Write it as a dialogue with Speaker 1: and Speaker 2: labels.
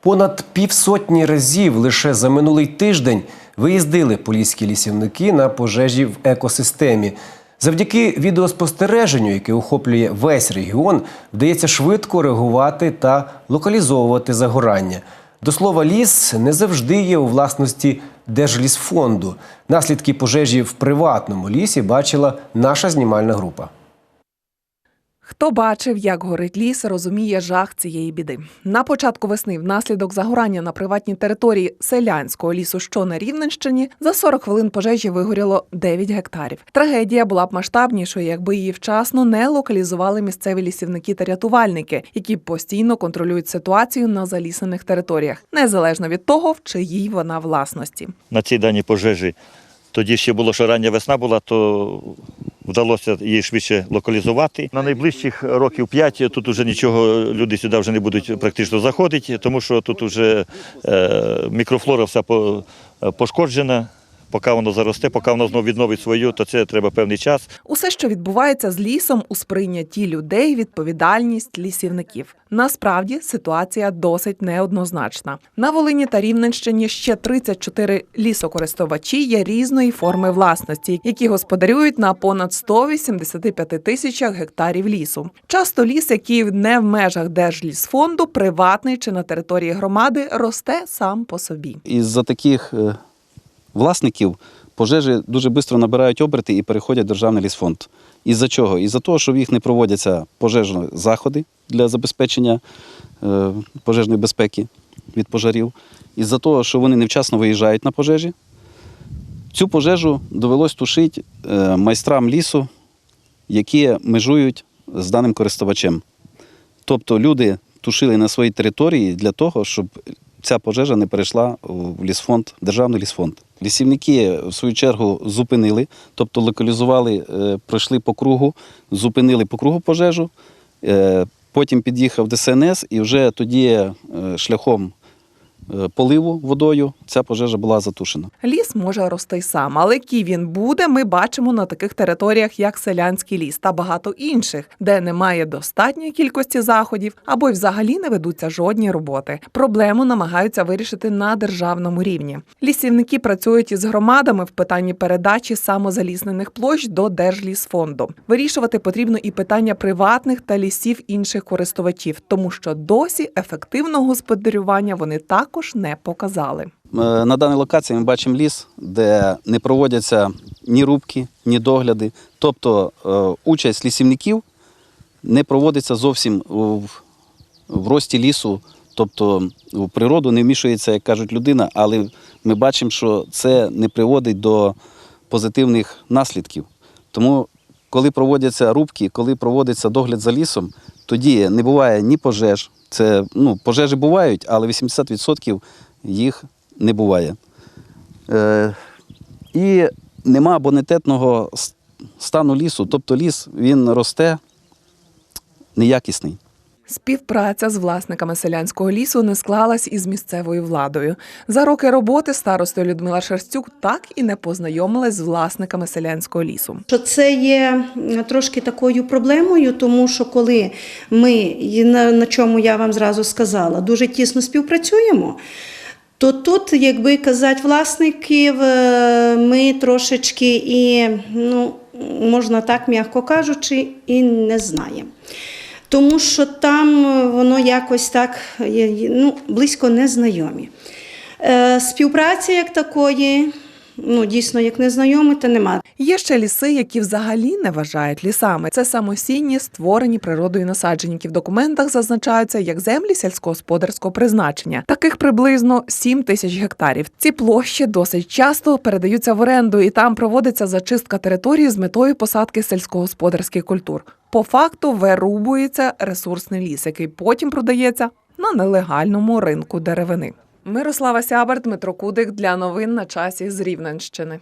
Speaker 1: Понад півсотні разів лише за минулий тиждень виїздили поліські лісівники на пожежі в екосистемі. Завдяки відеоспостереженню, яке охоплює весь регіон, вдається швидко реагувати та локалізовувати загорання. До слова, ліс не завжди є у власності Держлісфонду. Наслідки пожежі в приватному лісі бачила наша знімальна група.
Speaker 2: Хто бачив, як горить ліс, розуміє жах цієї біди. На початку весни, внаслідок загорання на приватній території селянського лісу, що на Рівненщині, за 40 хвилин пожежі вигоріло 9 гектарів. Трагедія була б масштабнішою, якби її вчасно не локалізували місцеві лісівники та рятувальники, які постійно контролюють ситуацію на залісених територіях, незалежно від того, в чиїй вона власності.
Speaker 3: на цій даній пожежі. Тоді ще було, що рання весна була, то вдалося її швидше локалізувати. На найближчих років 5 тут вже нічого, люди сюди вже не будуть практично заходити, тому що тут вже е, мікрофлора вся пошкоджена. Поки воно заросте, поки воно знову відновить свою, то це треба певний час.
Speaker 2: Усе, що відбувається з лісом у сприйнятті людей, відповідальність лісівників. Насправді ситуація досить неоднозначна. На Волині та Рівненщині ще 34 лісокористувачі є різної форми власності, які господарюють на понад 185 тисячах гектарів лісу. Часто ліс, який не в межах Держлісфонду, приватний чи на території громади, росте сам по собі.
Speaker 4: Із-за таких е, власників пожежі дуже швидко набирають оберти і переходять в державний лісфонд. Із-за чого? Із-за того, що в їх не проводяться пожежні заходи для забезпечення е, пожежної безпеки від пожарів, із-за того, що вони невчасно виїжджають на пожежі. Цю пожежу довелось тушити е, майстрам лісу, які межують з даним користувачем. Тобто люди тушили на своїй території для того, щоб ця пожежа не перейшла в лісфонд, державний лісфонд. Лісівники, в свою чергу, зупинили, тобто локалізували, е, пройшли по кругу, зупинили по кругу пожежу. е, Потім під'їхав ДСНС і вже тоді е, шляхом е, поливу водою ця пожежа була затушена.
Speaker 2: Ліс може рости сам, але який він буде, ми бачимо на таких територіях, як селянський ліс та багато інших, де немає достатньої кількості заходів або й взагалі не ведуться жодні роботи. Проблему намагаються вирішити на державному рівні. Лісівники працюють із громадами в питанні передачі самозаліснених площ до Держлісфонду. Вирішувати потрібно і питання приватних та лісів інших користувачів, тому що досі ефективного господарювання вони також не показали.
Speaker 4: Е, На даній локації ми бачимо ліс, де не проводяться ні рубки, ні догляди. Тобто е, участь лісівників не проводиться зовсім в, рості лісу, тобто в природу не вмішується, як кажуть людина, але ми бачимо, що це не приводить до позитивних наслідків. Тому, коли проводяться рубки, коли проводиться догляд за лісом, тоді не буває ні пожеж. Це, ну, пожежі бувають, але 80% їх не буває. Е, і нема бонітетного стану лісу, тобто ліс він росте неякісний.
Speaker 2: Співпраця з власниками селянського лісу не склалась із місцевою владою. За роки роботи старостою Людмила Шерстюк так і не познайомилась з власниками селянського лісу.
Speaker 5: Що це є трошки такою проблемою, тому що коли ми, на, чому я вам зразу сказала, дуже тісно співпрацюємо, то тут, якби казати, власників е, ми трошечки і, ну, можна так, м'яко кажучи, і не знаємо. Тому що там е, воно якось так є, ну, близько незнайомі. Е, Співпраці як такої, ну, дійсно, як незнайомі, то немає.
Speaker 2: Є ще ліси, які взагалі не вважають лісами. Це самосінні, створені природою насадження, в документах зазначаються як землі сільськогосподарського призначення. Таких приблизно 7 тисяч гектарів. Ці площі досить часто передаються в оренду, і там проводиться зачистка території з метою посадки сільськогосподарських культур. По факту вирубується ресурсний ліс, який потім продається на нелегальному ринку деревини. Мирослава Сябар, Дмитро Кудик для новин на часі з Рівненщини.